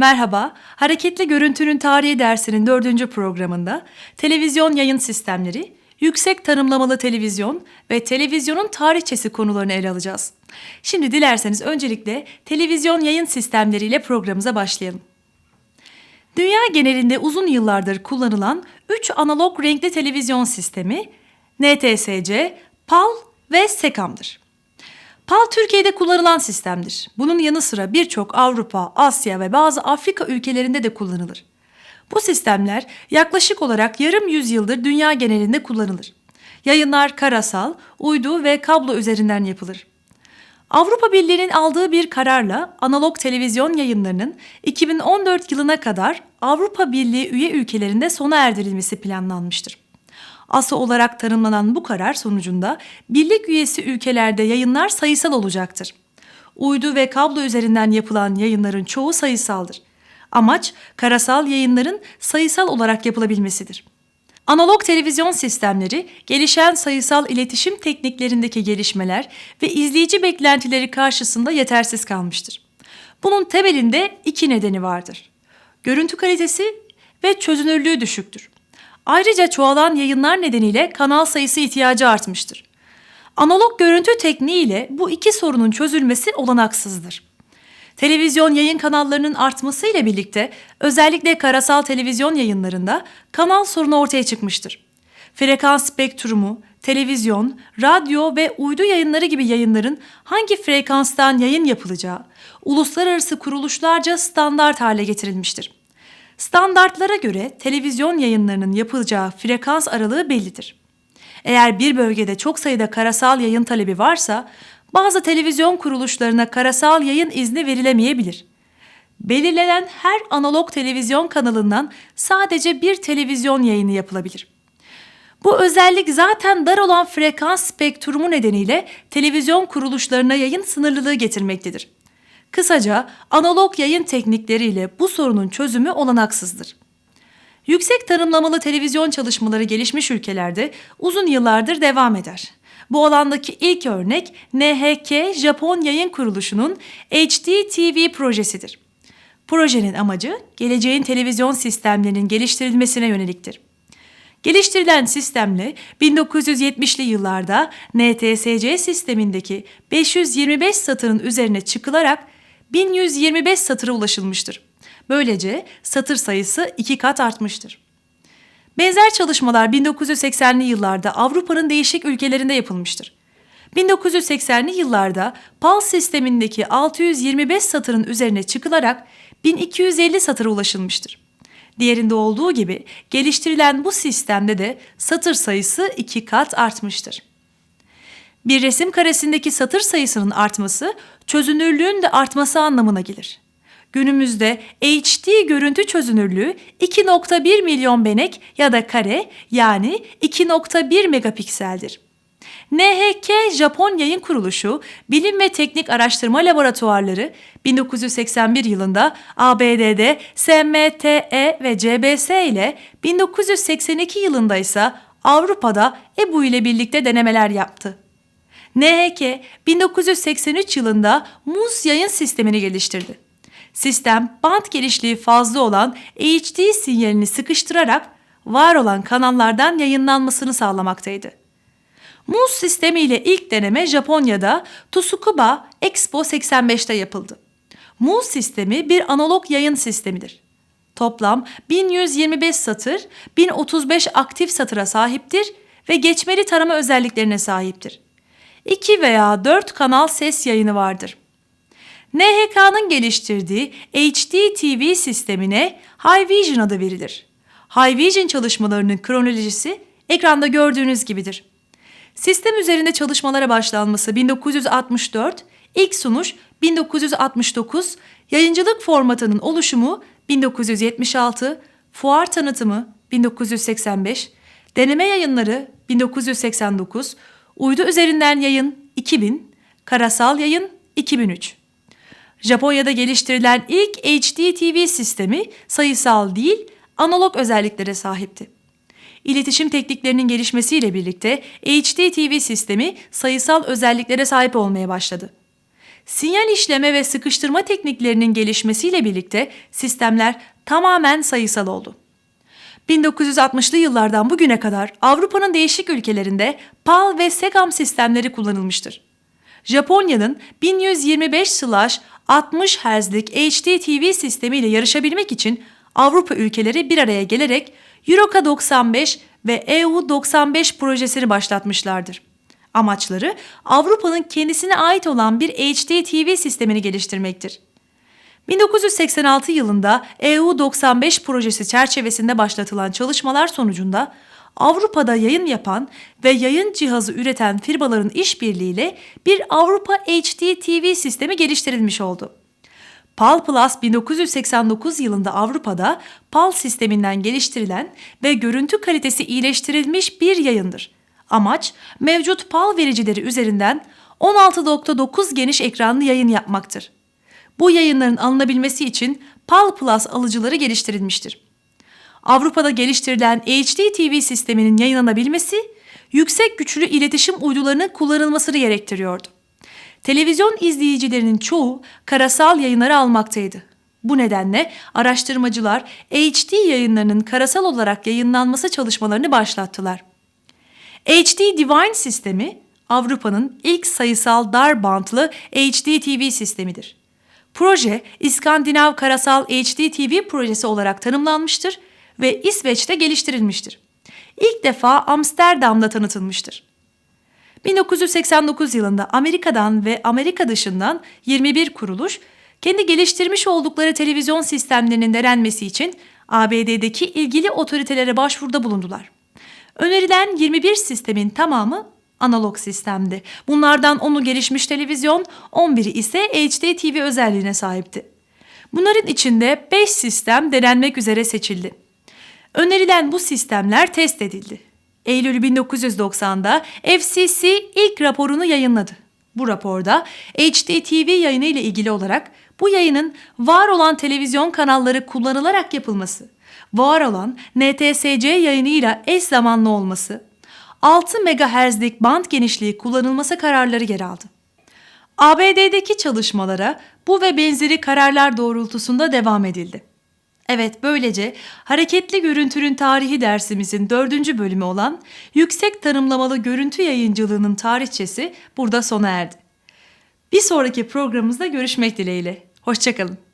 Merhaba, Hareketli Görüntünün Tarihi dersinin dördüncü programında televizyon yayın sistemleri, yüksek tanımlamalı televizyon ve televizyonun tarihçesi konularını ele alacağız. Şimdi dilerseniz öncelikle televizyon yayın sistemleriyle programımıza başlayalım. Dünya genelinde uzun yıllardır kullanılan 3 analog renkli televizyon sistemi NTSC, PAL ve SECAM'dır. PAL Türkiye'de kullanılan sistemdir. Bunun yanı sıra birçok Avrupa, Asya ve bazı Afrika ülkelerinde de kullanılır. Bu sistemler yaklaşık olarak yarım yüzyıldır dünya genelinde kullanılır. Yayınlar karasal, uydu ve kablo üzerinden yapılır. Avrupa Birliği'nin aldığı bir kararla analog televizyon yayınlarının 2014 yılına kadar Avrupa Birliği üye ülkelerinde sona erdirilmesi planlanmıştır. ASA olarak tanımlanan bu karar sonucunda birlik üyesi ülkelerde yayınlar sayısal olacaktır. Uydu ve kablo üzerinden yapılan yayınların çoğu sayısaldır. Amaç karasal yayınların sayısal olarak yapılabilmesidir. Analog televizyon sistemleri, gelişen sayısal iletişim tekniklerindeki gelişmeler ve izleyici beklentileri karşısında yetersiz kalmıştır. Bunun temelinde iki nedeni vardır. Görüntü kalitesi ve çözünürlüğü düşüktür. Ayrıca çoğalan yayınlar nedeniyle kanal sayısı ihtiyacı artmıştır. Analog görüntü tekniğiyle bu iki sorunun çözülmesi olanaksızdır. Televizyon yayın kanallarının artmasıyla birlikte özellikle karasal televizyon yayınlarında kanal sorunu ortaya çıkmıştır. Frekans spektrumu, televizyon, radyo ve uydu yayınları gibi yayınların hangi frekanstan yayın yapılacağı uluslararası kuruluşlarca standart hale getirilmiştir. Standartlara göre televizyon yayınlarının yapılacağı frekans aralığı bellidir. Eğer bir bölgede çok sayıda karasal yayın talebi varsa bazı televizyon kuruluşlarına karasal yayın izni verilemeyebilir. Belirlenen her analog televizyon kanalından sadece bir televizyon yayını yapılabilir. Bu özellik zaten dar olan frekans spektrumu nedeniyle televizyon kuruluşlarına yayın sınırlılığı getirmektedir. Kısaca analog yayın teknikleriyle bu sorunun çözümü olanaksızdır. Yüksek tanımlamalı televizyon çalışmaları gelişmiş ülkelerde uzun yıllardır devam eder. Bu alandaki ilk örnek NHK Japon Yayın Kuruluşu'nun HD TV projesidir. Projenin amacı geleceğin televizyon sistemlerinin geliştirilmesine yöneliktir. Geliştirilen sistemle 1970'li yıllarda NTSC sistemindeki 525 satırın üzerine çıkılarak 1125 satıra ulaşılmıştır. Böylece satır sayısı iki kat artmıştır. Benzer çalışmalar 1980'li yıllarda Avrupa'nın değişik ülkelerinde yapılmıştır. 1980'li yıllarda PAL sistemindeki 625 satırın üzerine çıkılarak 1250 satıra ulaşılmıştır. Diğerinde olduğu gibi geliştirilen bu sistemde de satır sayısı iki kat artmıştır. Bir resim karesindeki satır sayısının artması çözünürlüğün de artması anlamına gelir. Günümüzde HD görüntü çözünürlüğü 2.1 milyon benek ya da kare yani 2.1 megapikseldir. NHK Japon Yayın Kuruluşu Bilim ve Teknik Araştırma Laboratuvarları 1981 yılında ABD'de SMTE ve CBS ile 1982 yılında ise Avrupa'da EBU ile birlikte denemeler yaptı. NHK 1983 yılında MUS yayın sistemini geliştirdi. Sistem band genişliği fazla olan HD sinyalini sıkıştırarak var olan kanallardan yayınlanmasını sağlamaktaydı. MUS sistemi ile ilk deneme Japonya'da Tsukuba Expo 85'te yapıldı. MUS sistemi bir analog yayın sistemidir. Toplam 1125 satır, 1035 aktif satıra sahiptir ve geçmeli tarama özelliklerine sahiptir. 2 veya 4 kanal ses yayını vardır. NHK'nın geliştirdiği HD TV sistemine High Vision adı verilir. High Vision çalışmalarının kronolojisi ekranda gördüğünüz gibidir. Sistem üzerinde çalışmalara başlanması 1964, ilk sunuş 1969, yayıncılık formatının oluşumu 1976, fuar tanıtımı 1985, deneme yayınları 1989, uydu üzerinden yayın 2000, karasal yayın 2003. Japonya'da geliştirilen ilk HD TV sistemi sayısal değil, analog özelliklere sahipti. İletişim tekniklerinin gelişmesiyle birlikte HD TV sistemi sayısal özelliklere sahip olmaya başladı. Sinyal işleme ve sıkıştırma tekniklerinin gelişmesiyle birlikte sistemler tamamen sayısal oldu. 1960'lı yıllardan bugüne kadar Avrupa'nın değişik ülkelerinde PAL ve SEGAM sistemleri kullanılmıştır. Japonya'nın 1125/60 Hz'lik HD TV sistemiyle yarışabilmek için Avrupa ülkeleri bir araya gelerek Euroca 95 ve EU 95 projesini başlatmışlardır. Amaçları Avrupa'nın kendisine ait olan bir HD TV sistemini geliştirmektir. 1986 yılında EU 95 projesi çerçevesinde başlatılan çalışmalar sonucunda Avrupa'da yayın yapan ve yayın cihazı üreten firmaların işbirliğiyle bir Avrupa HD TV sistemi geliştirilmiş oldu. PAL Plus 1989 yılında Avrupa'da PAL sisteminden geliştirilen ve görüntü kalitesi iyileştirilmiş bir yayındır. Amaç mevcut PAL vericileri üzerinden 16.9 geniş ekranlı yayın yapmaktır. Bu yayınların alınabilmesi için PAL Plus alıcıları geliştirilmiştir. Avrupa'da geliştirilen HD TV sisteminin yayınlanabilmesi, yüksek güçlü iletişim uydularının kullanılmasını gerektiriyordu. Televizyon izleyicilerinin çoğu karasal yayınları almaktaydı. Bu nedenle araştırmacılar HD yayınlarının karasal olarak yayınlanması çalışmalarını başlattılar. HD Divine sistemi Avrupa'nın ilk sayısal dar bantlı HD TV sistemidir. Proje İskandinav Karasal HD TV projesi olarak tanımlanmıştır ve İsveç'te geliştirilmiştir. İlk defa Amsterdam'da tanıtılmıştır. 1989 yılında Amerika'dan ve Amerika dışından 21 kuruluş kendi geliştirmiş oldukları televizyon sistemlerinin denenmesi için ABD'deki ilgili otoritelere başvuruda bulundular. Önerilen 21 sistemin tamamı analog sistemdi. Bunlardan 10'u gelişmiş televizyon, 11'i ise HD TV özelliğine sahipti. Bunların içinde 5 sistem denenmek üzere seçildi. Önerilen bu sistemler test edildi. Eylül 1990'da FCC ilk raporunu yayınladı. Bu raporda HD TV yayını ile ilgili olarak bu yayının var olan televizyon kanalları kullanılarak yapılması, var olan NTSC yayınıyla eş zamanlı olması, 6 MHz'lik band genişliği kullanılması kararları yer aldı. ABD'deki çalışmalara bu ve benzeri kararlar doğrultusunda devam edildi. Evet böylece hareketli görüntünün tarihi dersimizin dördüncü bölümü olan yüksek tanımlamalı görüntü yayıncılığının tarihçesi burada sona erdi. Bir sonraki programımızda görüşmek dileğiyle. Hoşçakalın.